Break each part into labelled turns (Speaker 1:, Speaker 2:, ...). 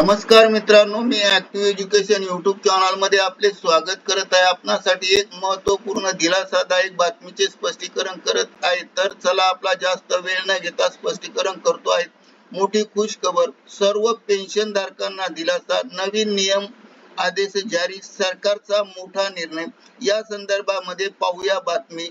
Speaker 1: नमस्कार मित्रांनो मी ऍक्टिव्ह एज्युकेशन युट्यूब चॅनलमध्ये आपले स्वागत करत आहे. आपणासाठी एक महत्त्वपूर्ण दिलासादायक बातमीचे स्पष्टीकरण करत आहे. तर चला आपला जास्त वेळ न घेता स्पष्टीकरण करतो आहे. मोठी खुश खबर सर्व पेन्शन धारकांना दिलासा नवीन नियम आदेश जारी सरकारचा मोठा निर्णय. या संदर्भामध्ये पाहूया बातमी.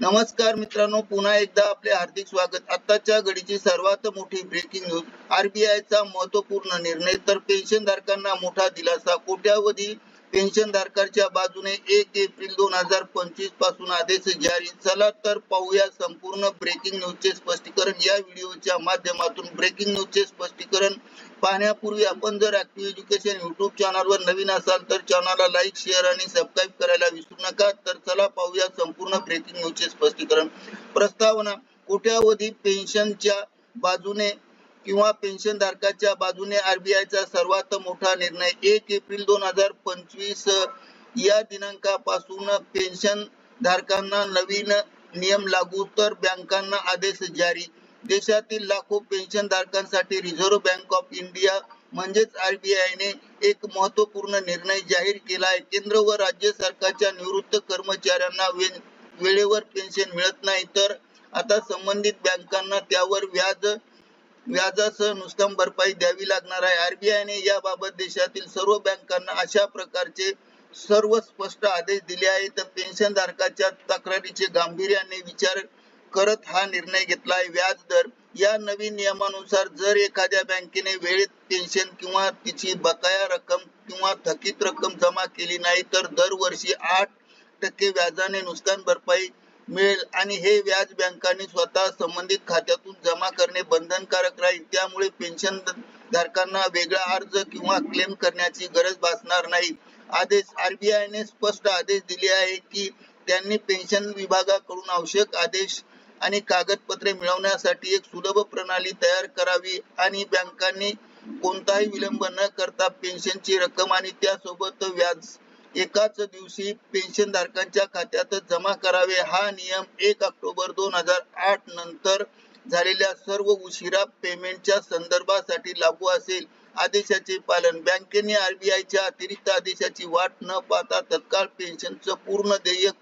Speaker 1: नमस्कार मित्रांनो पुन्हा एकदा आपले हार्दिक स्वागत. आताच्या घडीची सर्वात मोठी ब्रेकिंग न्यूज आरबीआयचा महत्त्वपूर्ण निर्णय तर पेन्शन धारकांना मोठा दिलासा. कोट्यावधी पेन्शन धारकांच्या बाजूने एक एप्रिल दोन हजार पंचवीसपासून आदेश जारी. चला तर पाहूया संपूर्ण ब्रेकिंग न्यूजचे स्पष्टीकरण. या व्हिडिओच्या माध्यमातून ब्रेकिंग न्यूजचे स्पष्टीकरण पाहण्यापूर्वी आपण जर ऍक्टिव्ह एज्युकेशन युट्यूब चॅनलवर नवीन असाल तर चॅनलला लाईक शेअर आणि सबस्क्राईब करायला विसरू नका. तर चला पाहूया संपूर्ण ब्रेकिंग न्यूजचे स्पष्टीकरण. प्रस्तावना कोट्यावधी पेन्शनच्या बाजूने किंवा पेन्शन धारकाच्या बाजूने आरबीआयचा सर्वात मोठा निर्णय. एक एप्रिल दोन हजार पंचवीस या दिनांकापासून पेन्शन धारकांना नवीन नियम लागू तर बँकांना आदेश जारी. देशातील लाखो पेन्शन धारकांसाठी रिझर्व्ह बँक ऑफ इंडिया म्हणजेच आरबीआयने एक महत्त्वपूर्ण निर्णय जाहीर केला आहे. केंद्र व राज्य सरकारच्या निवृत्त कर्मचाऱ्यांना वेळेवर पेन्शन मिळत नाही. तर आता संबंधित बँकांना त्यावर व्याज व्याजासह नुकसान भरपाई द्यावी लागणार आहे. आरबीआयने याबाबत देशातील सर्व बँकांना अशा प्रकारचे सर्व स्पष्ट आदेश दिले आहेत. तर पेन्शन धारकाच्या तक्रारीचे गांभीर्याने विचार करत हा निर्णय घेतला आहे. व्याज दर या नवीन नियमानुसार जर एखाद्या बँकेने वेळेत पेन्शन किंवा तिची बकाया रक्कम किंवा थकीत रक्कम जमा केली नाही तर दरवर्षी आठ टक्के व्याजाने नुकसान भरपाई मिळेल आणि हे व्याज बँकांनी स्वतः संबंधित खात्यातून जमा करणे बंधनकारक राहील. त्यामुळे पेन्शन धारकांना वेगळा अर्ज किंवा क्लेम करण्याची गरज भासणार नाही. आदेश आरबीआयने स्पष्ट आदेश दिले आहे की त्यांनी पेन्शन विभागाकडून आवश्यक आदेश आणि कागदपत्रे मिळवण्यासाठी एक सुलभ प्रणाली तयार करावी आणि बँकांनी कोणताही विलंब न करता पेन्शनची रक्कम आणि त्यासोबत व्याज एकाच दिवशी पेन्शन धारकांच्या खात्यात जमा करावे. हा नियम एक ऑक्टोबर दोन हजार आठ नंतर झालेल्या सर्व उशिरा पेमेंटच्या संदर्भासाठी लागू असेल. आदेशाचे पालन बँकेने आरबीआयच्या अतिरिक्त आदेशाची वाट न पाहता तत्काळ पेन्शनचं पूर्ण देयक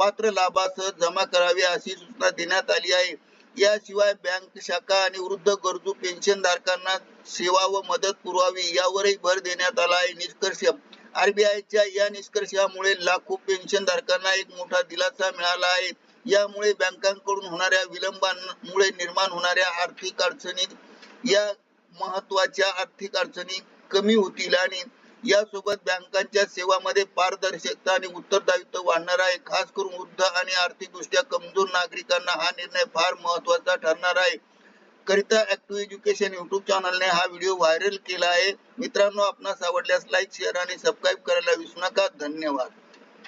Speaker 1: पात्र लाभासह जमा करावे अशी सूचना देण्यात आली आहे. याशिवाय बँक शाखा आणि वृद्ध गरजू पेन्शन धारकांना सेवा व मदत पुरवावी यावरही भर देण्यात आला आहे निष्कर्ष. आरबीआयच्या या निष्कर्षामुळे लाखो पेन्शन धारकांना एक मोठा दिलासा मिळाला आहे. यामुळे बँकांकडून होणाऱ्या विलंबांमुळे निर्माण होणाऱ्या आर्थिक अडचणी या महत्त्वाच्या आर्थिक अडचणी कमी होतील आणि यासोबत बँकांच्या सेवामध्ये पारदर्शकता आणि उत्तरदायित्व वाढणार आहे. खास करून वृद्ध आणि आर्थिकदृष्ट्या कमजोर नागरिकांना हा निर्णय फार महत्त्वाचा ठरणार आहे. करिता ऍक्टिव्ह एज्युकेशन युट्यूब चॅनलने हा व्हिडिओ व्हायरल केला आहे. मित्रांनो आपणास आवडल्यास लाईक शेअर आणि सबस्क्राईब करायला विसरू नका. धन्यवाद.